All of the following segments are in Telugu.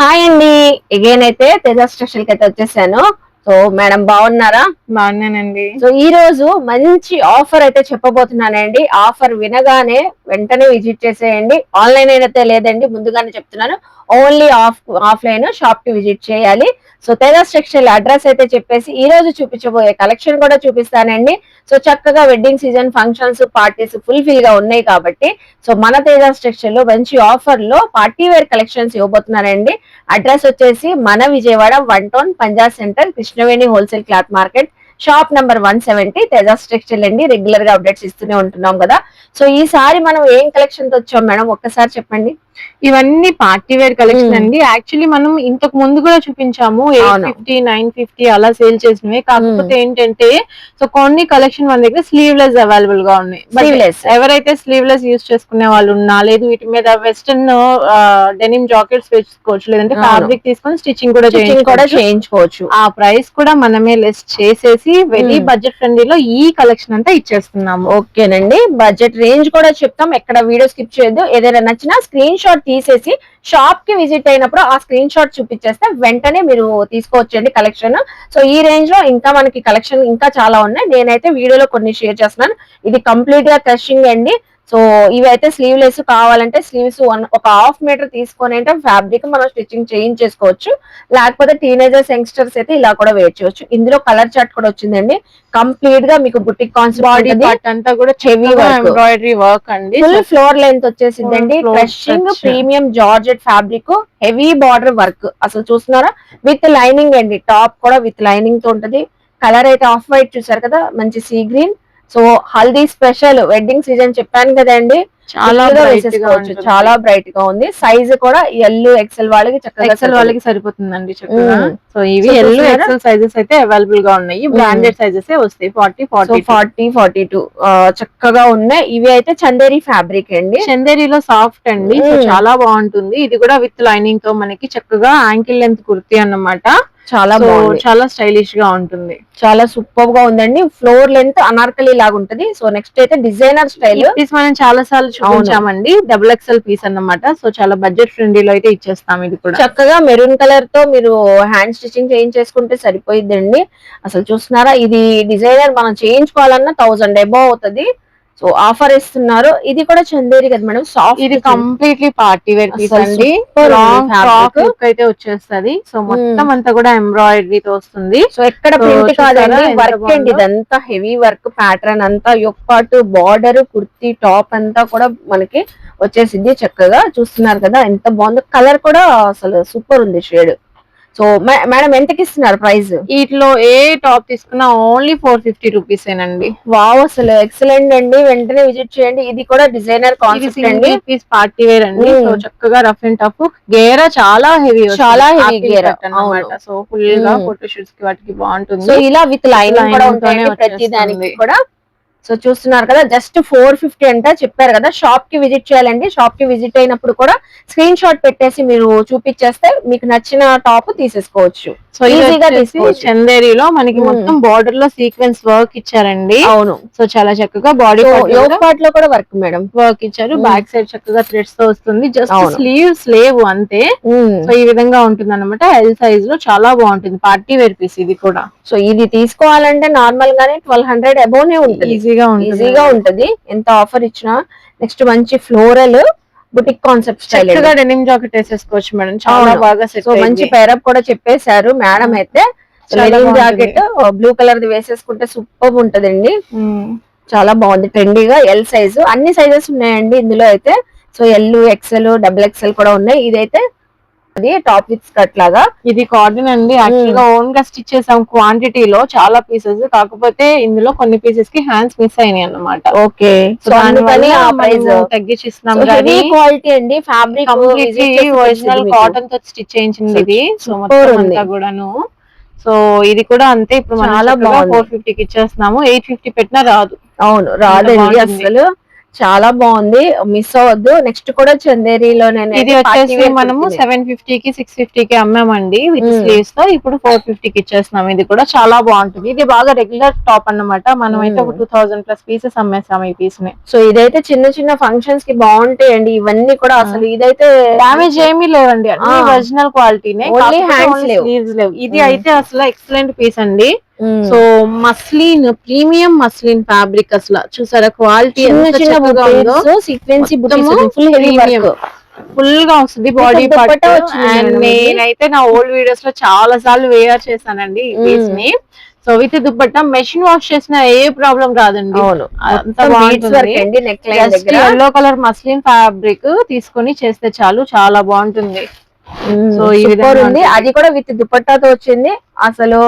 హాయ్ అండి. ఎగైన్ అయితే తేజ స్టేషన్కి అయితే వచ్చేసాను. సో మేడం బాగున్నారా? బాగున్నానండి. సో ఈ రోజు మంచి ఆఫర్ అయితే చెప్పబోతున్నానండి ఆఫర్ వినగానే వెంటనే విజిట్ చేసేయండి. ఆన్లైన్ అయితే లేదండి ముందుగానే చెప్తున్నాను. ఓన్లీ ఆఫ్ ఆఫ్లైన్ షాప్కి విజిట్ చేయాలి. సో తేజాస్ టెక్స్టైల్ అడ్రస్ అయితే చెప్పేసి ఈ రోజు చూపించబోయే కలెక్షన్ కూడా చూపిస్తానండి. సో చక్కగా wedding season functions parties full ఫిల్గా ఉన్నాయి కాబట్టి సో మన తేజ స్ట్రక్చర్లో మంచి ఆఫర్లో పార్టీ వేర్ కలెక్షన్స్ ఇవ్వబోతున్నారండి. అడ్రస్ వచ్చేసి మన Vijayawada one town Punjab centre Krishnaveni wholesale cloth market shop number one seventy Teja structure అండి రెగ్యులర్గా అప్డేట్స్ ఇస్తూనే ఉంటున్నాం కదా. సో ఈసారి మనం ఏం కలెక్షన్తో వచ్చాం మేడం? ఒక్కసారి చెప్పండి. ఇవన్నీ పార్టీ వేర్ కలెక్షన్ మ్మ్. అండి. యాక్చువల్లీ మనం ఇంతకు ముందు కూడా చూపించాము. ఎయిట్. ఫిఫ్టీ నైన్ ఫిఫ్టీ అలా సేల్ చేసినవి. కాకపోతే ఏంటంటే సో కొన్ని కలెక్షన్ మన దగ్గర స్లీవ్లెస్ అవైలబుల్గా ఉన్నాయి. ఎవరైతే స్లీవ్లెస్ యూస్ చేసుకునే వాళ్ళు ఉన్నా లేదు వీటి మీద వెస్టర్న్ డెనిమ్ జాకెట్స్ వేసుకోవచ్చు లేదంటే. ఫ్యాబ్రిక్ తీసుకొని స్టిచ్చింగ్ కూడా కూడా చేయించుకోవచ్చు. ఆ ప్రైస్ కూడా మనమే లెస్ చేసేసి వెరీ మ్మ్. బడ్జెట్ ఫ్రెండ్లీలో ఈ కలెక్షన్ అంతా ఇచ్చేస్తున్నాము. ఓకేనండి. బడ్జెట్ రేంజ్ కూడా చెప్తాం. ఎక్కడ వీడియో స్కిప్ చేయొద్దు. ఏదైనా నచ్చినా స్క్రీన్ షాట్ తీసేసి షాప్కి విజిట్ అయినప్పుడు ఆ స్క్రీన్ షాట్ చూపించేస్తే వెంటనే మీరు తీసుకోవచ్చండి కలెక్షన్ సో ఈ రేంజ్లో ఇంకా మనకి కలెక్షన్ ఇంకా చాలా ఉన్నాయి. నేనైతే వీడియోలో కొన్ని షేర్ చేస్తున్నాను. ఇది కంప్లీట్గా క్రషింగ్ అండి. సో ఇవి అయితే స్లీవ్లెస్ కావాలంటే స్లీవ్స్ వన్ ఒక హాఫ్ మీటర్ తీసుకొని అంటే ఫ్యాబ్రిక్ మనం స్టిచ్చింగ్ చేయించేసుకోవచ్చు. లేకపోతే టీనేజర్స్ యంగ్స్టర్స్ అయితే ఇలా కూడా వేర్ ఇందులో కలర్ చార్ట్ కూడా వచ్చిందండి. కంప్లీట్గా మీకు బుటిక్ బాడీ పార్ట్ అంతా కూడా work. ఎంబ్రాయిడరీ వర్క్ అండి. ఫుల్ ఫ్లోర్ లెంత్ వచ్చేసిందండి crushing touch. Premium georgette fabric heavy border work అసలు చూస్తున్నారా? విత్ లైనింగ్ అండి. టాప్ కూడా విత్ లైనింగ్తో ఉంటది. కలర్ అయితే ఆఫ్ వైట్ చూసారు కదా? మంచి sea green so haldi special wedding season చెప్పాను కదండి. చాలా వేసేసుకోవచ్చు. చాలా బ్రైట్గా ఉంది. సైజ్ కూడా ఎల్ ఎక్సెల్ వాళ్ళకి చక్కగా ఎక్సెల్ వాళ్ళకి సరిపోతుందండి చక్కగా. సో ఇవి ఎల్లో? ఎక్సెల్ సైజెస్ అయితే అవైలబుల్గా ఉన్నాయి. బ్రాండెడ్ సైజెస్ వస్తాయి. Forty forty forty forty two చక్కగా ఉన్నాయి. ఇవి అయితే చందేరి ఫ్యాబ్రిక్ అండి. చందేరిలో సాఫ్ట్ అండి. చాలా బాగుంటుంది. ఇది కూడా విత్ లైనింగ్తో మనకి చక్కగా యాంకిల్ లెంత్ కుర్తీ అన్నమాట. చాలా చాలా స్టైలిష్గా ఉంటుంది. చాలా సూపర్గా ఉందండి. ఫ్లోర్ లెంత్ అనార్కలి లాగా ఉంటది. సో నెక్స్ట్ అయితే డిజైనర్ స్టైల్ పీస్ మనం చాలా సార్లు చూపించామండి. డబుల్ ఎక్స్ఎల్ పీస్ అన్నమాట. సో చాలా బడ్జెట్ ఫ్రెండ్లీలో అయితే ఇచ్చేస్తాం ఇది కూడా. చక్కగా మెరూన్ కలర్తో మీరు హ్యాండ్ స్టిచ్చింగ్ చేయించేసుకుంటే సరిపోయిద్దండి. అసలు చూస్తున్నారా? ఇది డిజైనర్ మనం చేయించుకోవాలన్నా థౌసండ్ ఎబో అవుతది. సో ఆఫర్ ఇస్తున్నారు. ఇది కూడా చందేరి కదా మేడం? సాఫ్ట్ ఇది కంప్లీట్లీ పార్టీ వేర్ పీస్ అండి. లాంగ్. ఫ్రాక్ లుక్ అయితే వచ్చేస్తది. సో మొత్తం అంతా కూడా ఎంబ్రాయిడరీ తో వస్తుంది. సో ఎక్కడ ప్రింట్ కాదండి వర్క్ అండి? ఇదంతా హెవీ వర్క్ ప్యాటర్న్ అంతా. యొక్పాటు బార్డర్ కుర్తీ టాప్ అంతా కూడా మనకి వచ్చేసింది చక్కగా. చూస్తున్నారు కదా ఎంత బాగుందో. కలర్ కూడా అసలు సూపర్ ఉంది షేడ్ సో మేడం ఎంతకి ఇస్తున్నారు ప్రైస్ వీటిలో ఏ టాప్ తీసుకున్నా ఓన్లీ ఫోర్ ఫిఫ్టీ రూపీస్ ఏనండి. వావ్ అసలు ఎక్సలెంట్ అండి. వెంటనే విజిట్ చేయండి. ఇది కూడా డిజైనర్ కాన్సెప్ట్ అండి. పీస్ పార్టీ వేర్ అండి. సో చక్కగా రఫ్ అండ్ టఫ్. గేరా చాలా హెవీ చాలా heavy గేరా, అన్నమాట. అవును. సో ఫుల్గా. ఫోటో షూట్స్కి వాటికి బాగుంటుంది. సో ఇలా విత్ లైనింగ్ కూడా ఉంటాయండి ప్రతి దానికి. కూడా. సో చూస్తున్నారు కదా జస్ట్ ఫోర్ ఫిఫ్టీ అంట చెప్పారు కదా షాప్కి విజిట్ చేయాలండి. షాప్కి విజిట్ అయినప్పుడు కూడా స్క్రీన్ షాట్ పెట్టేసి మీరు చూపించేస్తే మీకు నచ్చిన టాప్ తీసేసుకోవచ్చు. సో ఈజీగా తీసుకోవచ్చు. చందేరిలో మనకి. మొత్తం బార్డర్లో సీక్వెన్స్ వర్క్ ఇచ్చారండి. అవును. సో చాలా చక్కగా బాడీ పార్ట్లో కూడా వర్క్ మేడం. వర్క్ ఇచ్చారు. బ్యాక్ సైడ్ చక్కగా థ్రెడ్స్తో వస్తుంది. జస్ట్ అవును. స్లీవ్ స్లేవ్ అంతే. సో ఈ విధంగా ఉంటుంది అనమాట ఎల్ సైజ్లో చాలా బాగుంటుంది. పార్టీ వేర్ పీస్ ఇది కూడా. సో ఇది తీసుకోవాలంటే నార్మల్ గానే ట్వెల్వ్ హండ్రెడ్ అబోనే ఉంటుంది. ఈజీగా ఉంటుంది. ఈజీగా ఉంటది. ఎంత ఆఫర్ ఇచ్చినా నెక్స్ట్ మంచి ఫ్లోరల్ బుటిక్ కాన్సెప్ట్ స్టైల్ చక్కగా డెనిమ్ జాకెట్ వేసేసుకోవచ్చు మేడం. చాలా. బాగా సెట్ సో మంచి పేరప్ కూడా చెప్పేశారు మేడం అయితే. బాగుంటుంది. జాకెట్ బ్లూ కలర్ ది వేసేసుకుంటే సూపర్ ఉంటదండి. చాలా బాగుంది. ట్రెండీగా ఎల్ సైజు అన్ని సైజెస్ ఉన్నాయండి ఇందులో అయితే. So L XL double XL కూడా ఉన్నాయి. ఇదైతే అది టాప్ విత్ స్కర్ట్ లాగా. ఇది కాటన్ అండి. యాక్చువల్గా ఓన్గా స్టిచ్ చేసాం క్వాంటిటీలో చాలా పీసెస్ కాకపోతే ఇందులో కొన్ని పీసెస్కి హ్యాండ్స్ మిస్ అయినాయి అన్నమాట. ఓకే. సో అందుకని తగ్గించిస్తున్నాం క్వాలిటీ అండి. ఫ్యాబ్రిక్ ఒరిజినల్ కాటన్తో స్టిచ్ చేయించింది ఇది. సో మొత్తం. అంతా కూడాను. సో ఇది కూడా అంతే. ఇప్పుడు చాలా బాగుంది. ఫోర్ ఫిఫ్టీ కి ఇచ్చేస్తున్నాము. ఎయిట్ ఫిఫ్టీ పెట్టినా రాదు. అవును రాదండి. అసలు చాలా బాగుంది. మిస్ అవ్వద్దు. నెక్స్ట్ కూడా చందేరిలోనే ఇది వచ్చేసి మనము సెవెన్ ఫిఫ్టీ కి సిక్స్ ఫిఫ్టీ కి అమ్మామండి. విత్. స్లీవ్స్తో. ఇప్పుడు ఫోర్ ఫిఫ్టీ కి ఇచ్చేస్తున్నాం ఇది కూడా చాలా బాగుంటుంది. ఇది బాగా రెగ్యులర్ టాప్ అన్నమాట. మనం అయితే ఒక. టూ థౌసండ్ ప్లస్ పీసెస్ అమ్మేస్తాం ఈ పీస్ని. సో ఇదైతే చిన్న చిన్న ఫంక్షన్స్కి బాగుంటాయండి. ఇవన్నీ కూడా అసలు ఇదైతే డామేజ్ ఏమీ లేవండి. ఒరిజినల్ క్వాలిటీనే hands లేవు. ఇది మ్మ్. అయితే అసలు ఎక్సలెంట్ పీస్ అండి. So muslin premium muslin fabric అసలు. చూసారా? క్వాలిటీ సీక్వెన్సీ ఫుల్గా వస్తుంది బాడీ పార్ట్ అండ్. నేనైతే నా ఓల్డ్ వీడియోస్లో చాలా సార్లు వేర్ చేశానండి ఈ పీస్ మ్మ్. ని. So with dupatta machine wash చేసిన ఏ ప్రాబ్లం రాదండి. Just yellow colour muslin fabric తీసుకొని చేస్తే చాలు చాలా బాగుంటుంది. సో ఈ సూపర్ విధంగా ఉంది. అది కూడా విత్ దుపట్టాతో వచ్చింది. అసలు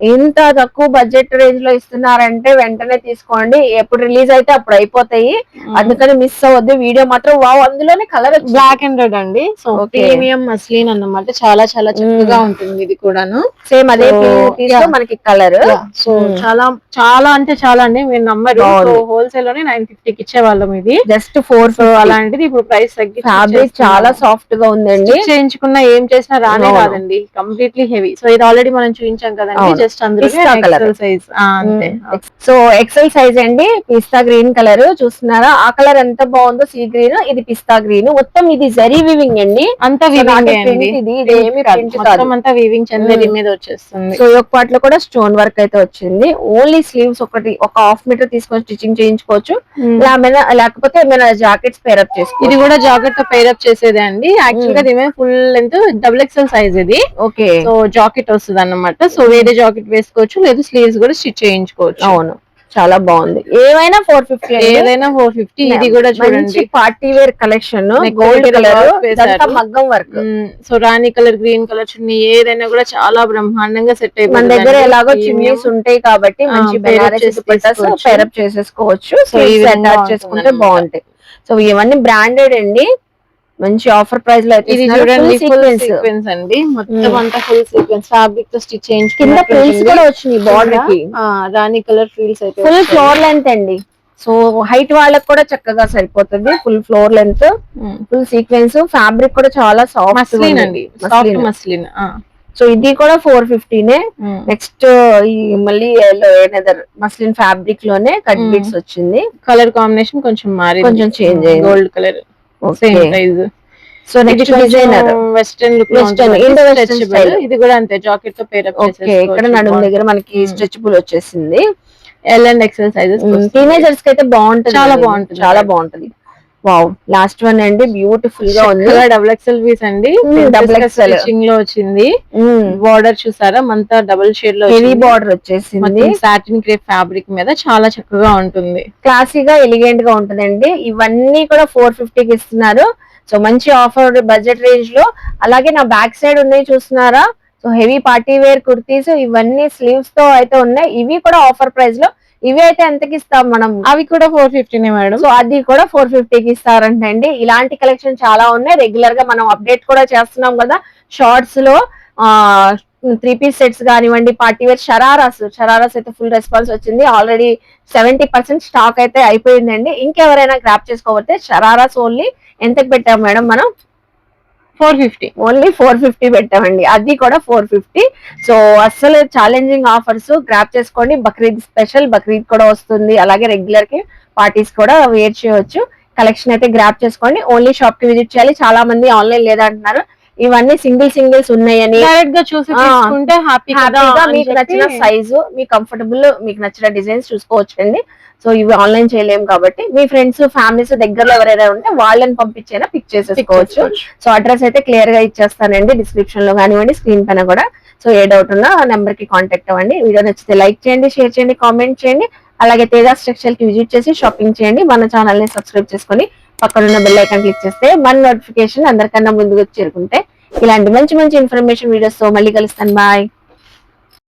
ఇంత తక్కువ బడ్జెట్ రేంజ్లో ఇస్తున్నారంటే వెంటనే తీసుకోండి. ఎప్పుడు రిలీజ్ అయితే అప్పుడు అయిపోతాయి. అందుకని మిస్ అవ్వద్దు. వీడియో మాత్రం వావ్ అందులోనే కలర్ బ్లాక్ అండ్ రెడ్ అండి. సో. ప్రీమియం మస్లిన్ అన్నమాట. చాలా చాలా చక్కగా ఉంటుంది ఇది కూడాను. సేమ్ అదే. మనకి కలర్ సో. చాలా చాలా అంటే చాలా అండి. మీరు నమ్మరు. హోల్సేల్లోనే నైన్ ఫిఫ్టీకి ఇచ్చేవాళ్ళం ఇది. జస్ట్ ఫోర్ అలాంటిది ఇప్పుడు ప్రైస్ తగ్గి ఫ్యాబ్రిక్ చాలా సాఫ్ట్గా ఉందండి. చేయించుకున్నా ఏం చేసినా రానే. రాదండి. కంప్లీట్లీ హెవీ సో ఇది ఆల్రెడీ మనం చూపించాం కదండి. జస్ట్ అందులో. సైజ్ అంతే. సో ఎక్సెల్ సైజ్ అండి. పిస్తా గ్రీన్ కలర్ చూస్తున్నారా? ఆ కలర్ ఎంత బాగుందో సీ గ్రీన్ ఇది పిస్తా గ్రీన్ మొత్తం ఇది జరీ వివింగ్ అండి. అంతా వీవింగ్ ఇది ఇది చందేరి. మీద వచ్చేస్తుంది. సో ఒక పార్ట్లో కూడా స్టోన్ వర్క్ అయితే వచ్చింది. ఓన్లీ స్లీవ్స్ ఒకటి ఒక హాఫ్ మీటర్ తీసుకొని స్టిచ్చింగ్ చేయించుకోవచ్చు. లేకపోతే ఏమైనా జాకెట్స్ పేరప్ ఇది చేసుకోవచ్చు. కూడా జాకెట్తో పేరప్ చేసేదే అండి. యాక్చువల్గా ఇది full length double XL size ఇది. ఓకే సో జాకెట్ వస్తుంది అన్నమాట సో వేరే జాకెట్ వేసుకోవచ్చు లేదు స్లీవ్స్ కూడా స్టిచ్ చేయించుకోవచ్చు. అవును. చాలా బాగుంది. ఏమైనా ఫోర్ ఫిఫ్టీ ఏదైనా ఫోర్ ఫిఫ్టీ ఇది కూడా చూడండి. Party wear collection gold colour మగ్గం work so rani colour green colour చున్నీ ఏదైనా కూడా చాలా బ్రహ్మాండంగా సెట్ మన అయిపోతుంది దగ్గర ఎలాగో చిన్నీస్ ఉంటాయి కాబట్టి మంచి. పేరప్ చేసేసుకోవచ్చు. స్లీవ్స్ విధంగా అటాచ్ చేసుకుంటే. బాగుంటాయి. సో ఇవన్నీ బ్రాండెడ్ అండి. మంచి ఆఫర్ ప్రైస్లో అయితే ఇది. చూడండి ఫుల్. సీక్వెన్స్ అండి. మొత్తం Mm. అంతా ఫుల్ సీక్వెన్స్ ఫ్యాబ్రిక్తో స్టిచ్ కింద ప్రిల్స్ కూడా వచ్చినాయి బార్డర్కి. రాణి కలర్ ఫీల్స్ అయితే ఫుల్. ఫ్లోర్ లెంత్ అండి. సో హైట్ వాళ్ళకి కూడా చక్కగా సరిపోతుంది. Full floor length. Full sequence fabric కూడా చాలా సాఫ్ట్ మస్లిన్ అండి. సాఫ్ట్ మస్లిన్ సో ఇది కూడా ఫోర్ ఫిఫ్టీనే నెక్స్ట్ ఈ మళ్ళీ మస్లిన్ ఫ్యాబ్రిక్లోనే కట్. బిట్స్ వచ్చింది. కలర్ కాంబినేషన్ కొంచెం మారింది. కొంచెం change అయింది. Gold colour same so next designer western look Western, Indo-western style. ఇది కూడా అంతే జాకెట్తో పేరప్ ఓకే ఇక్కడ నడుము దగ్గర మనకి. స్ట్రెచబుల్ వచ్చేసింది. ఎల్ అండ్ ఎక్సెల్ సైజెస్ టీనేజర్స్కి అయితే బాగుంటుంది చాలా. బాగుంటుంది. చాలా బాగుంటుంది. వావ్ లాస్ట్ వన్ అండి బ్యూటిఫుల్గా ఉంది. డబుల్ ఎక్సెల్ పీస్ అండి. double XL. స్టిచింగ్లో వచ్చింది. బార్డర్ చూసారా? అంతా డబుల్ షేడ్లో హెవీ బార్డర్ వచ్చేసింది. సాటిన్ క్రేప్ ఫ్యాబ్రిక్ మీద చాలా చక్కగా ఉంటుంది. క్లాసీగా ఎలిగెంట్గా ఉంటుందండి. ఇవన్నీ కూడా ఫోర్కి ఇస్తున్నారు. సో మంచి ఆఫర్ బడ్జెట్ రేంజ్లో. అలాగే నా బ్యాక్ సైడ్ ఉన్నాయి చూస్తున్నారా? So heavy party wear kurtis ఇవన్నీ స్లీవ్స్తో అయితే ఉన్నాయి. ఇవి కూడా ఆఫర్ ప్రైస్లో ఇవి అయితే ఎంతకి ఇస్తాం మనం? అవి కూడా ఫోర్ ఫిఫ్టీనే మేడం. సో అది కూడా ఫోర్కి ఇస్తారంటండి. ఇలాంటి కలెక్షన్ చాలా ఉన్నాయి. రెగ్యులర్గా మనం అప్డేట్ కూడా చేస్తున్నాం కదా. షార్ట్స్లో ఆ త్రీ పీస్ సెట్స్ కానివ్వండి పార్టీ వేర్ షరారాస్ షరారాస్ అయితే ఫుల్ రెస్పాన్స్ వచ్చింది. ఆల్రెడీ సెవెంటీ పర్సెంట్ స్టాక్ అయితే అయిపోయిందండి. ఇంకెవరైనా గ్రాప్ చేసుకోకపోతే షరారాస్ ఓన్లీ ఎంతకు పెట్టాం మేడం మనం? Four fifty. Only four fifty పెట్టామండి. అది కూడా ఫోర్ ఫిఫ్టీ. సో అస్సలు ఛాలెంజింగ్ ఆఫర్స్ గ్రాప్ చేసుకోండి. బక్రీద్ స్పెషల్ బక్రీద్ కూడా వస్తుంది. అలాగే రెగ్యులర్కి పార్టీస్ కూడా వేర్ చేయవచ్చు కలెక్షన్ అయితే గ్రాప్ చేసుకోండి. ఓన్లీ షాప్కి విజిట్ చేయాలి. చాలా మంది ఆన్లైన్ లేదంటున్నారు. ఇవన్నీ సింగిల్ సింగిల్స్ ఉన్నాయని. డైరెక్ట్గా చూసి తీసుకుంటే హ్యాపీగా మీకు నచ్చిన సైజు మీ కంఫర్టబుల్ మీకు నచ్చిన డిజైన్స్ చూసుకోవచ్చు అండి. సో ఇవి ఆన్లైన్ చేయలేము కాబట్టి మీ ఫ్రెండ్స్ ఫ్యామిలీస్ దగ్గరలో ఎవరైనా ఉంటే వాళ్ళని పంపించైనా పిక్ చేసేసుకోవచ్చు. చేసుకోవచ్చు. సో అడ్రస్ అయితే క్లియర్గా ఇచ్చేస్తానండి డిస్క్రిప్షన్లో కానివ్వండి స్క్రీన్ పైన కూడా. సో ఏ డౌట్ ఉన్నా నెంబర్కి కాంటాక్ట్ అవ్వండి. వీడియో నచ్చితే లైక్ చేయండి షేర్ చేయండి కామెంట్ చేయండి. అలాగే తేజ స్ట్రక్చర్కి విజిట్ చేసి షాపింగ్ చేయండి. మన ఛానల్ని సబ్స్క్రైబ్ చేసుకొని పక్కనున్న బెల్ ఐకాన్ క్లిక్ చేస్తే మన నోటిఫికేషన్ అందరికన్నా ముందుకు చేరుకుంటే ఇలాంటి మంచి మంచి ఇన్ఫర్మేషన్ వీడియోస్తో మళ్ళీ కలుస్తాను. బాయ్